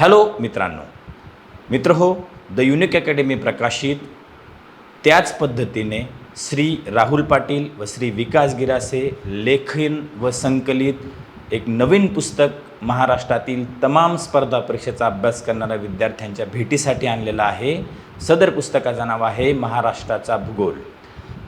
Hello मित्रांनो. मित्र हो द युनिक अकॅडमी प्रकाशित त्याच पद्धतीने श्री राहुल पाटील व श्री विकास गिरासे लेखन व संकलित एक नवीन पुस्तक महाराष्ट्रातील तमाम स्पर्धा परीक्षेचा अभ्यास करणाऱ्या विद्यार्थ्यांच्या भेटीसाठी आणलेलं आहे. सदर पुस्तकाचं नाव आहे महाराष्ट्राचा भूगोल.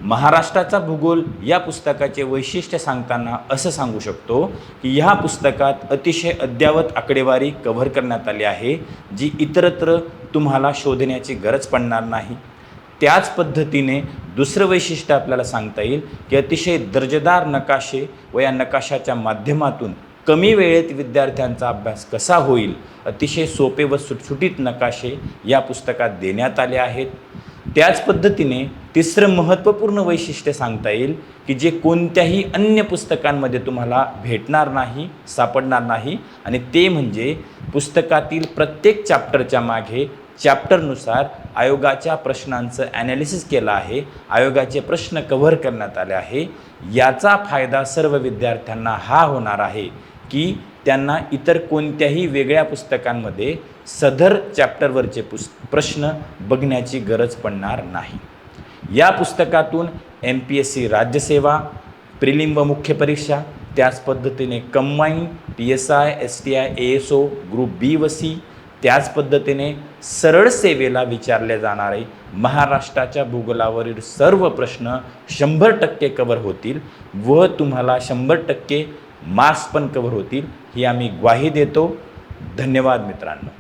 महाराष्ट्राचा भूगोल या पुस्तकाचे वैशिष्ट्य सांगताना असं सांगू शकतो की ह्या पुस्तकात अतिशय अद्ययावत आकडेवारी कव्हर करण्यात आली आहे जी इतरत्र तुम्हाला शोधण्याची गरज पडणार नाही. त्याच पद्धतीने दुसरं वैशिष्ट्य आपल्याला सांगता येईल की अतिशय दर्जेदार नकाशे व या नकाशाच्या माध्यमातून कमी वेळेत विद्यार्थ्यांचा अभ्यास कसा होईल अतिशय सोपे व सुटसुटीत नकाशे या पुस्तकात देण्यात आले आहेत. त्याच पद्धतीने तिसरं महत्त्वपूर्ण वैशिष्ट्य सांगता येईल की जे कोणत्याही अन्य पुस्तकांमध्ये तुम्हाला भेटणार नाही सापडणार नाही आणि ते म्हणजे पुस्तकातील प्रत्येक चॅप्टरच्या मागे चॅप्टरनुसार आयोगाच्या प्रश्नांचं ॲनालिसिस केलं आहे आयोगाचे प्रश्न कव्हर करण्यात आले आहे. याचा फायदा सर्व विद्यार्थ्यांना हा होणार आहे की त्यांना इतर कोणत्याही वेगळ्या पुस्तकांमध्ये सदर चॅप्टरवरचे पुस् प्रश्न बघण्याची गरज पडणार नाही. या पुस्तकातून एम पी एस सी राज्यसेवा प्रिलिम व मुख्य परीक्षा त्याच पद्धतीने combine P S I S T I A S O group B व सी त्याच पद्धतीने सरळ सेवेला विचारले जाणारे महाराष्ट्राच्या भूगोलावरील सर्व प्रश्न शंभर टक्के कवर होतील व तुम्हाला शंभर टक्के मार्क्स पण कवर होतील ही आम्ही ग्वाही देतो. धन्यवाद मित्रांनो.